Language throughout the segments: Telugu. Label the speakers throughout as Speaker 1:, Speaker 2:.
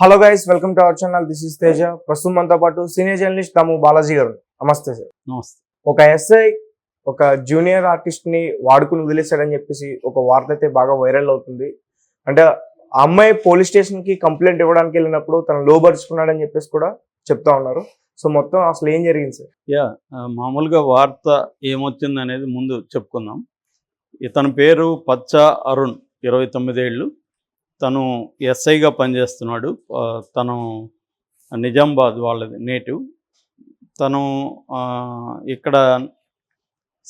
Speaker 1: Hello guys welcome to our channel this is Teja ప్రస్తుతం మనతో పాటు సీనియర్ జర్నలిస్ట్ దాము బాలాజీ గారు నమస్తే సార్
Speaker 2: నమస్తే.
Speaker 1: ఒక ఎస్ఐ ఒక జూనియర్ ఆర్టిస్ట్ని వాడుకుని వదిలేశాడని చెప్పేసి ఒక వార్త అయితే బాగా వైరల్ అవుతుంది. అంటే అమ్మాయి పోలీస్ స్టేషన్కి కంప్లైంట్ ఇవ్వడానికి వెళ్ళినప్పుడు తను లోబరుచుకున్నాడని చెప్పేసి కూడా చెప్తా ఉన్నారు. సో మొత్తం అసలు ఏం జరిగింది సార్
Speaker 2: యా మామూలుగా వార్త ఏమొచ్చింది అనేది ముందు చెప్పుకుందాం. ఇతని పేరు పచ్చ అరుణ్ ఇరవై తొమ్మిదేళ్ళు. తను ఎస్ఐగా పనిచేస్తున్నాడు. తను నిజామాబాద్ వాళ్ళది నేటివ్. తను ఇక్కడ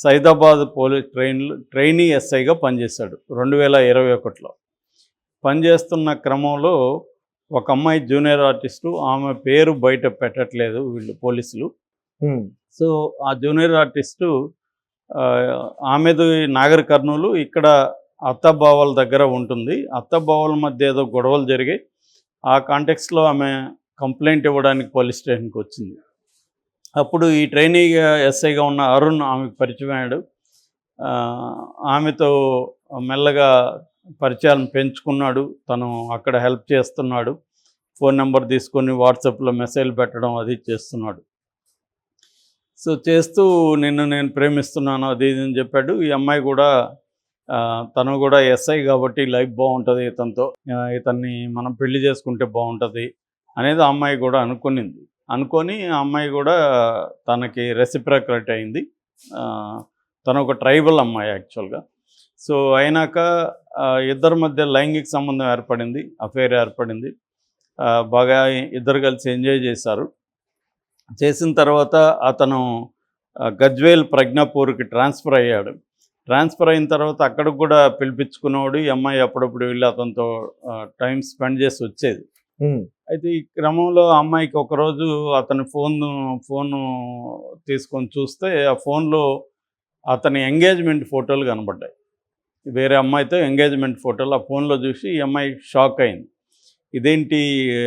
Speaker 2: సైదాబాద్ పోలీస్ ట్రైన్ ట్రైనీ ఎస్ఐగా పనిచేశాడు రెండు వేల ఇరవై ఒకటిలో. పనిచేస్తున్న క్రమంలో ఒక అమ్మాయి జూనియర్ ఆర్టిస్టు ఆమె పేరు బయట పెట్టట్లేదు వీళ్ళు పోలీసులు. సో ఆ జూనియర్ ఆర్టిస్టు ఆమెది నాగర్ కర్నూలు ఇక్కడ అత్తబావల దగ్గర ఉంటుంది. అత్తబావల మధ్య ఏదో గొడవలు జరిగాయి. ఆ కాంటెక్స్లో ఆమె కంప్లైంట్ ఇవ్వడానికి పోలీస్ స్టేషన్కి వచ్చింది. అప్పుడు ఈ ట్రైనీగా ఎస్ఐగా ఉన్న అరుణ్ ఆమెకు పరిచయమయ్యాడు ఆమెతో మెల్లగా పరిచయాలను పెంచుకున్నాడు. తను అక్కడ హెల్ప్ చేస్తున్నాడు. ఫోన్ నెంబర్ తీసుకొని వాట్సాప్లో మెసేజ్ పెట్టడం అది చేస్తున్నాడు. సో చేస్తూ నిన్ను నేను ప్రేమిస్తున్నాను అది ఇది అని చెప్పాడు. ఈ అమ్మాయి కూడా తను కూడా ఎస్ఐ కాబట్టి లైఫ్ బాగుంటుంది ఇతనితో. ఇతన్ని మనం పెళ్ళి చేసుకుంటే బాగుంటుంది అనేది ఆ అమ్మాయి కూడా అనుకునింది. అనుకొని ఆ అమ్మాయి కూడా తనకి రెసిప్రక్రేట్ అయింది. తను ఒక ట్రైబల్ అమ్మాయి యాక్చువల్గా సో అయినాక ఇద్దరి మధ్య లైంగిక సంబంధం ఏర్పడింది అఫేర్ ఏర్పడింది. బాగా ఇద్దరు కలిసి ఎంజాయ్ చేశారు. చేసిన తర్వాత అతను గజ్వేల్ ప్రజ్ఞాపూర్కి ట్రాన్స్ఫర్ అయ్యాడు. ట్రాన్స్ఫర్ అయిన తర్వాత అక్కడికి కూడా పిలిపించుకునేవాడు ఈ అమ్మాయి అప్పుడప్పుడు వెళ్ళి అతనితో టైం స్పెండ్ చేసి వచ్చేది. అయితే ఈ క్రమంలో ఆ అమ్మాయికి ఒకరోజు అతని ఫోన్ ఫోను తీసుకొని చూస్తే ఆ ఫోన్లో అతని ఎంగేజ్మెంట్ ఫోటోలు కనబడ్డాయి. వేరే అమ్మాయితో ఎంగేజ్మెంట్ ఫోటోలు ఆ ఫోన్లో చూసి ఈ అమ్మాయి షాక్ అయింది. ఇదేంటి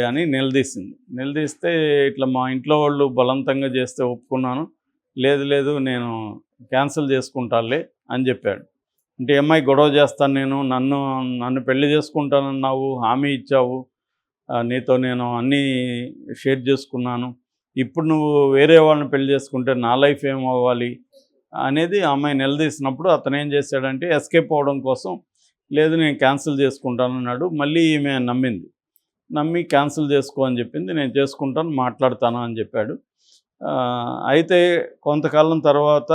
Speaker 2: అని నిలదీసింది. నిలదీస్తే ఇట్లా మా ఇంట్లో వాళ్ళు బలవంతంగా చేస్తే ఒప్పుకున్నాను. లేదు లేదు నేను క్యాన్సిల్ చేసుకుంటానులే. అని చెప్పాడు. అంటే అమ్మాయి గొడవ చేస్తాను నేను. నన్ను నన్ను పెళ్ళి చేసుకుంటానన్నావు హామీ ఇచ్చావు. నీతో నేను అన్నీ షేర్ చేసుకున్నాను. ఇప్పుడు నువ్వు వేరే వాళ్ళని పెళ్ళి చేసుకుంటే నా లైఫ్ ఏమవ్వాలి అనేది ఆ అమ్మాయి నిలదీసినప్పుడు అతను ఏం చేశాడంటే ఎస్కేప్ అవ్వడం కోసం లేదు నేను క్యాన్సిల్ చేసుకుంటానన్నాడు మళ్ళీ ఈమె నమ్మింది. నమ్మి క్యాన్సిల్ చేసుకో అని చెప్పింది. నేను చేసుకుంటాను మాట్లాడతాను అని చెప్పాడు. అయితే కొంతకాలం తర్వాత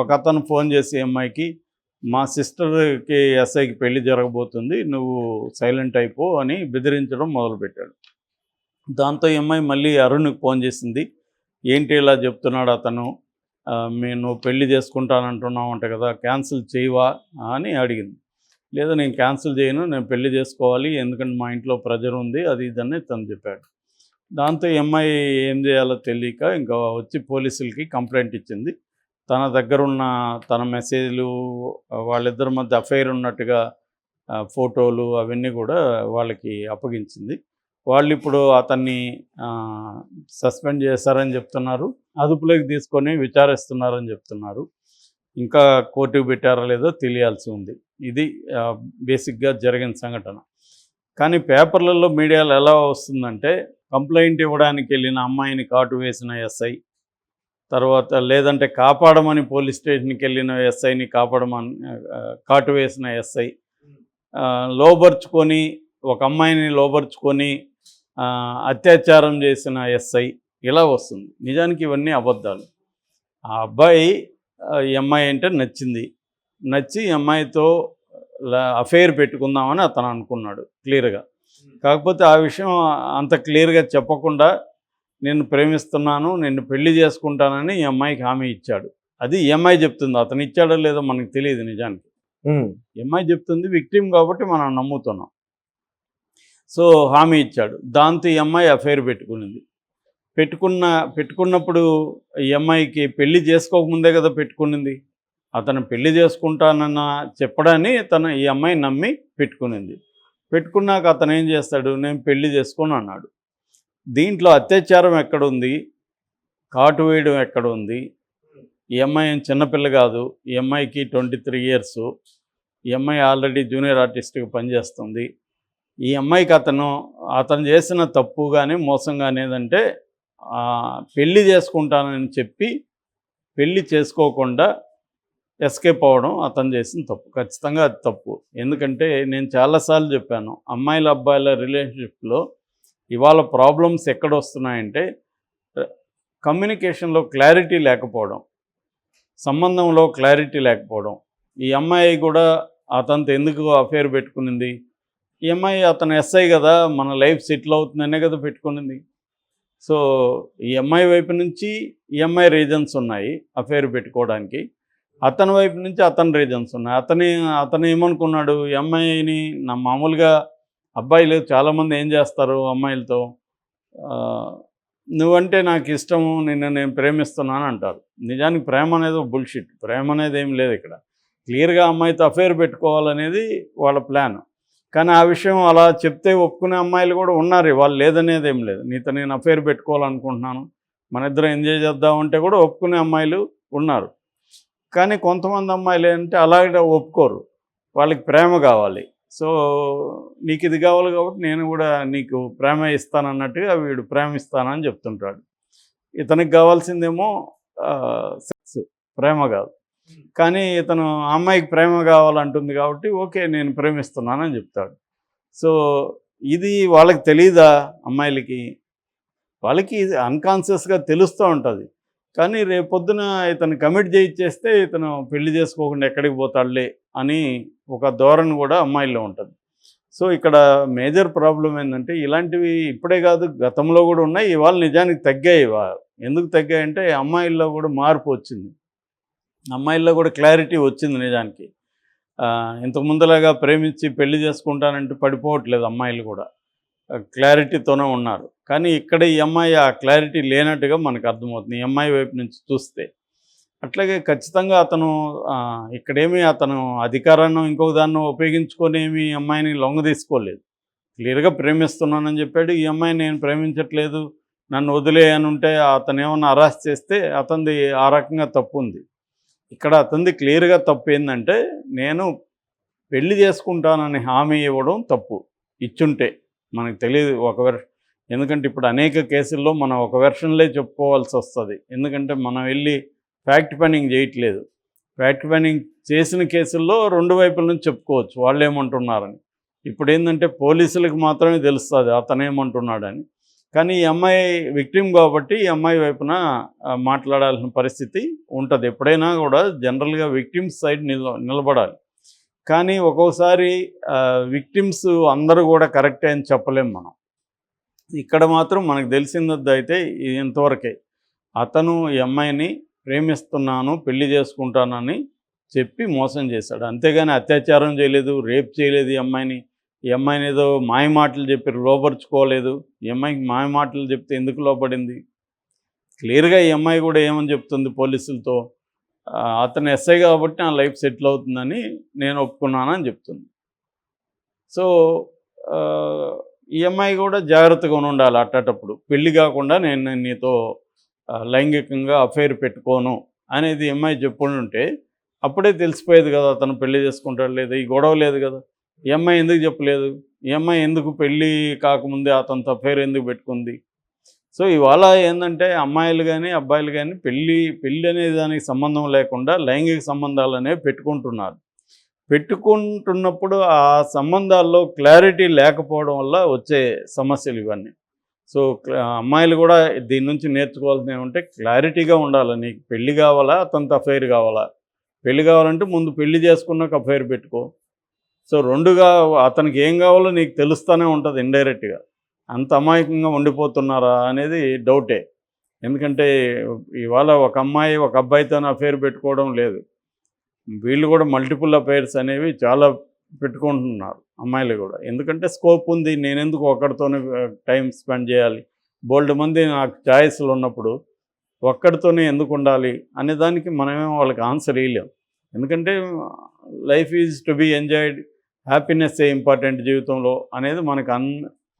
Speaker 2: ఒక అతను ఫోన్ చేసి అమ్మాయికి మా సిస్టర్కి ఎస్ఐకి పెళ్ళి జరగబోతుంది నువ్వు సైలెంట్ అయిపో అని బెదిరించడం మొదలుపెట్టాడు. దాంతో ఈ అమ్మాయి మళ్ళీ అరుణ్కి ఫోన్ చేసింది ఏంటి ఇలా చెప్తున్నాడు అతను? నేను నువ్వు పెళ్ళి చేసుకుంటానంటున్నావు కదా క్యాన్సిల్ చేయవా? అని అడిగింది. లేదా నేను క్యాన్సిల్ చేయను నేను పెళ్ళి చేసుకోవాలి ఎందుకంటే మా ఇంట్లో ప్రెజర్ ఉంది అది ఇదని తను చెప్పాడు. దాంతో ఈ అమ్మాయి ఏం చేయాలో తెలియక ఇంకా వచ్చి పోలీసులకి కంప్లైంట్ ఇచ్చింది. తన దగ్గరున్న తన మెసేజ్లు వాళ్ళిద్దరి మధ్య అఫైర్ ఉన్నట్టుగా ఫోటోలు అవన్నీ కూడా వాళ్ళకి అప్పగించింది. వాళ్ళు ఇప్పుడు అతన్ని సస్పెండ్ చేశారని చెప్తున్నారు. అదుపులోకి తీసుకొని విచారిస్తున్నారని చెప్తున్నారు. ఇంకా కోర్టుకు పెట్టారో లేదో తెలియాల్సి ఉంది. ఇది బేసిక్గా జరిగిన సంఘటన. కానీ పేపర్లలో మీడియాలో ఎలా వస్తుందంటే కంప్లైంట్ ఇవ్వడానికి వెళ్ళిన అమ్మాయిని కాటు వేసిన ఎస్ఐ తర్వాత లేదంటే కాపాడమని పోలీస్ స్టేషన్కి వెళ్ళిన ఎస్ఐని కాపాడమని కాటు వేసిన ఎస్ఐ. లోబర్చుకొని ఒక అమ్మాయిని లోబర్చుకొని అత్యాచారం చేసిన ఎస్ఐ. ఇలా వస్తుంది. నిజానికి ఇవన్నీ అబద్ధాలు. ఆ అబ్బాయి ఈ అమ్మాయి అంటే నచ్చింది. నచ్చి ఈ అమ్మాయితో అఫైర్ పెట్టుకుందామని అతను అనుకున్నాడు క్లియర్గా కాకపోతే ఆ విషయం అంత క్లియర్గా చెప్పకుండా నేను ప్రేమిస్తున్నాను నిన్ను పెళ్ళి చేసుకుంటానని ఈ అమ్మాయికి హామీ ఇచ్చాడు. అది ఈ అమ్మాయి చెప్తుంది. అతను ఇచ్చాడో లేదో మనకు తెలియదు నిజానికి. ఈ అమ్మాయి చెప్తుంది విక్టిమ్ కాబట్టి మనం నమ్ముతున్నాం. సో హామీ ఇచ్చాడు. దాంతో ఈ అమ్మాయి అఫైర్ పెట్టుకునింది. పెట్టుకున్న పెట్టుకున్నప్పుడు ఈ అమ్మాయికి పెళ్ళి చేసుకోకముందే కదా పెట్టుకునింది. అతను పెళ్ళి చేసుకుంటానన్న చెప్పడాన్ని తన ఈ అమ్మాయి నమ్మి పెట్టుకునింది. పెట్టుకున్నాక అతను ఏం చేస్తాడు? నేను పెళ్ళి చేసుకొని అన్నాడు దీంట్లో అత్యాచారం ఎక్కడుంది? కాటు వేయడం ఎక్కడ ఉంది ఈ అమ్మాయి చిన్నపిల్ల కాదు. ఈ అమ్మాయికి ట్వంటీ త్రీ ఇయర్స్. ఈ అమ్మాయి ఆల్రెడీ జూనియర్ ఆర్టిస్ట్గా పనిచేస్తుంది. ఈ అమ్మాయికి అతను అతను చేసిన తప్పు కానీ మోసం కానీ ఏదంటే పెళ్ళి చేసుకుంటానని చెప్పి పెళ్ళి చేసుకోకుండా ఎస్కేప్ అవ్వడం అతను చేసిన తప్పు. ఖచ్చితంగా అది తప్పు. ఎందుకంటే నేను చాలాసార్లు చెప్పాను అమ్మాయిల అబ్బాయిల రిలేషన్షిప్లో ఇవాళ ప్రాబ్లమ్స్ ఎక్కడ వస్తున్నాయంటే కమ్యూనికేషన్లో క్లారిటీ లేకపోవడం సంబంధంలో క్లారిటీ లేకపోవడం. ఈ అమ్మాయి కూడా అతనితో ఎందుకు అఫేర్ పెట్టుకునింది? ఈ అమ్మాయి అతను ఎస్ఐ కదా మన లైఫ్ సెటిల్ అవుతుందనే కదా పెట్టుకునింది. సో ఈ అమ్మాయి వైపు నుంచి ఈ అమ్మాయి రీజన్స్ ఉన్నాయి అఫేర్ పెట్టుకోవడానికి. అతని వైపు నుంచి అతని రీజన్స్ ఉన్నాయి. అతని అతను ఏమనుకున్నాడు? ఈ అమ్మాయిని నా మామూలుగా అబ్బాయిలు చాలామంది ఏం చేస్తారు అమ్మాయిలతో? నువ్వంటే నాకు ఇష్టము నిన్ను నేను ప్రేమిస్తున్నాను అంటారు. నిజానికి ప్రేమ అనేది బుల్షిట్. ప్రేమ అనేది ఏం లేదు ఇక్కడ. క్లియర్గా అమ్మాయితో అఫేర్ పెట్టుకోవాలనేది వాళ్ళ ప్లాన్. కానీ ఆ విషయం అలా చెప్తే ఒప్పుకునే అమ్మాయిలు కూడా ఉన్నారు వాళ్ళు లేదనేది ఏం లేదు. నీతో నేను అఫేర్ పెట్టుకోవాలనుకుంటున్నాను. మన ఇద్దరం ఎంజాయ్ చేద్దామంటే కూడా ఒప్పుకునే అమ్మాయిలు ఉన్నారు. కానీ కొంతమంది అమ్మాయిలు ఏంటంటే అలాగే ఒప్పుకోరు. వాళ్ళకి ప్రేమ కావాలి. సో నీకు ఇది కావాలి కాబట్టి నేను కూడా నీకు ప్రేమ ఇస్తానన్నట్టుగా వీడు ప్రేమ ఇస్తానని చెప్తుంటాడు. ఇతనికి కావాల్సిందేమో సెక్స్ ప్రేమ కాదు. కానీ ఇతను అమ్మాయికి ప్రేమ కావాలంటుంది కాబట్టి ఓకే నేను ప్రేమిస్తున్నానని చెప్తాడు. సో ఇది వాళ్ళకి తెలియదా అమ్మాయిలకి? వాళ్ళకి ఇది అన్కాన్షియస్గా తెలుస్తూ ఉంటుంది. కానీ రేపొద్దున ఇతను కమిట్ చేయించేస్తే ఇతను పెళ్ళి చేసుకోకుండా ఎక్కడికి పోతాడులే అని ఒక ధోరణి కూడా అమ్మాయిల్లో ఉంటుంది. సో ఇక్కడ మేజర్ ప్రాబ్లం ఏంటంటే ఇలాంటివి ఇప్పుడే కాదు గతంలో కూడా ఉన్నాయి ఇవాళ నిజానికి తగ్గాయి ఎందుకు తగ్గాయంటే అమ్మాయిల్లో కూడా మార్పు వచ్చింది. అమ్మాయిల్లో కూడా క్లారిటీ వచ్చింది నిజానికి. ఇంతకు ముందులాగా ప్రేమించి పెళ్ళి చేసుకుంటానంటే పడిపోవట్లేదు అమ్మాయిలు కూడా. క్లారిటీతోనే ఉన్నారు. కానీ ఇక్కడ ఈ అమ్మాయి ఆ క్లారిటీ లేనట్టుగా మనకు అర్థమవుతుంది. ఈ అమ్మాయి వైపు నుంచి చూస్తే. అట్లాగే ఖచ్చితంగా అతను ఇక్కడేమీ అతను అధికారాన్ని ఇంకొక దాన్ని ఉపయోగించుకొని ఏమి ఈ అమ్మాయిని లొంగ తీసుకోలేదు. క్లియర్గా ప్రేమిస్తున్నానని చెప్పాడు. ఈ అమ్మాయి నేను ప్రేమించట్లేదు. నన్ను వదిలే అని ఉంటే అతను ఏమన్నా అరెస్ట్ చేస్తే అతనిది ఆ రకంగా తప్పు ఉంది ఇక్కడ అతనిది క్లియర్గా తప్పు ఏంటంటే నేను పెళ్ళి చేసుకుంటానని హామీ ఇవ్వడం తప్పు. ఇచ్చుంటే. మనకు తెలియదు ఒక వెర్ ఎందుకంటే ఇప్పుడు అనేక కేసుల్లో మనం ఒక వెర్షన్లే చెప్పుకోవాల్సి వస్తుంది. ఎందుకంటే మనం వెళ్ళి ఫ్యాక్ట్ ఫైండింగ్ చేయట్లేదు ఫ్యాక్ట్ ఫైండింగ్ చేసిన కేసుల్లో రెండు వైపుల నుంచి చెప్పుకోవచ్చు. వాళ్ళు ఏమంటున్నారని ఇప్పుడు ఏంటంటే పోలీసులకు మాత్రమే తెలుస్తుంది అతను ఏమంటున్నాడని. కానీ ఈ అమ్మాయి విక్టిమ్ కాబట్టి ఈ అమ్మాయి వైపున మాట్లాడాల్సిన పరిస్థితి ఉంటుంది. ఎప్పుడైనా కూడా జనరల్గా విక్టిమ్స్ సైడ్ నిల నిలబడాలి. కానీ ఒక్కోసారి విక్టిమ్స్ అందరూ కూడా కరెక్టే అని చెప్పలేం మనం. ఇక్కడ మాత్రం మనకు తెలిసినది అయితే ఇంతవరకే. అతను ఈ అమ్మాయిని ప్రేమిస్తున్నాను పెళ్ళి చేసుకుంటానని చెప్పి మోసం చేశాడు. అంతేగాని అత్యాచారం చేయలేదు రేప్ చేయలేదు ఈ అమ్మాయిని. ఈ అమ్మాయిని ఏదో మాయ మాటలు చెప్పి లోపరుచుకోలేదు. ఈ అమ్మాయికి మాయ మాటలు చెప్తే ఎందుకు లోపడింది? క్లియర్గా ఈ అమ్మాయి కూడా ఏమని చెప్తుంది పోలీసులతో? అతను ఎస్ఐ కాబట్టి నా లైఫ్ సెటిల్ అవుతుందని నేను ఒప్పుకున్నానని చెప్తుంది. సో ఈఎంఐ ఈ అమ్మాయి కూడా జాగ్రత్తగా ఉండాలి అట్టేటప్పుడు. పెళ్ళి కాకుండా నేను నీతో లైంగికంగా అఫైర్ పెట్టుకోను అనేది ఈ అమ్మాయి ఉంటే అప్పుడే తెలిసిపోయేది కదా అతను పెళ్ళి చేసుకుంటాడు లేదు ఈ గొడవ లేదు కదా. ఈ అమ్మాయి ఎందుకు చెప్పలేదు? ఈ అమ్మాయి ఎందుకు పెళ్ళి కాకముందే అతనితో అఫైర్ ఎందుకు పెట్టుకుంది? సో ఇవాళ ఏంటంటే అమ్మాయిలు కానీ అబ్బాయిలు కానీ పెళ్ళి పెళ్ళి అనే దానికి సంబంధం లేకుండా లైంగిక సంబంధాలు అనేవి పెట్టుకుంటున్నారు. పెట్టుకుంటున్నప్పుడు ఆ సంబంధాల్లో క్లారిటీ లేకపోవడం వల్ల వచ్చే సమస్యలు ఇవన్నీ. సో అమ్మాయిలు కూడా దీని నుంచి నేర్చుకోవాల్సింది ఏమంటే క్లారిటీగా ఉండాలి. నీకు పెళ్ళి కావాలా అతనితో అఫైర్ కావాలా? పెళ్ళి కావాలంటే ముందు పెళ్ళి చేసుకున్నాక అఫైర్ పెట్టుకో. సో రెండుగా అతనికి ఏం కావాలో నీకు తెలుస్తూనే ఉంటుంది ఇండైరెక్ట్గా. అంత అమాయకంగా ఉండిపోతున్నారా అనేది డౌటే. ఎందుకంటే ఇవాళ ఒక అమ్మాయి ఒక అబ్బాయితో అఫేర్ పెట్టుకోవడం లేదు. వీళ్ళు కూడా మల్టిపుల్ అఫైర్స్ అనేవి చాలా పెట్టుకుంటున్నారు అమ్మాయిలు కూడా. ఎందుకంటే స్కోప్ ఉంది నేను ఎందుకు ఒకరితోనే టైం స్పెండ్ చేయాలి? బోల్డ్ మంది నాకు ఛాయిస్లు ఉన్నప్పుడు ఒక్కడితోనే ఎందుకు ఉండాలి అనే దానికి మనమేమో వాళ్ళకి ఆన్సర్ ఇవ్వలేం ఎందుకంటే life is to be enjoyed happiness A important జీవితంలో అనేది మనకు అన్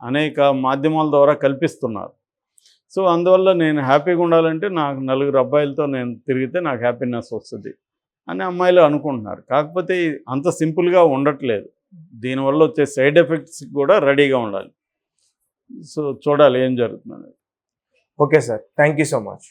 Speaker 2: అనేక మాధ్యమాల ద్వారా కల్పిస్తున్నారు. సో అందువల్ల నేను హ్యాపీగా ఉండాలంటే నాకు నలుగురు అబ్బాయిలతో నేను తిరిగితే నాకు హ్యాపీనెస్ వస్తుంది అని అమ్మాయిలు అనుకుంటున్నారు. కాకపోతే అంత సింపుల్గా ఉండట్లేదు. దీనివల్ల వచ్చే సైడ్ ఎఫెక్ట్స్ కూడా రెడీగా ఉండాలి. సో చూడాలి ఏం జరుగుతుంది
Speaker 1: okay sir. Thank you so much.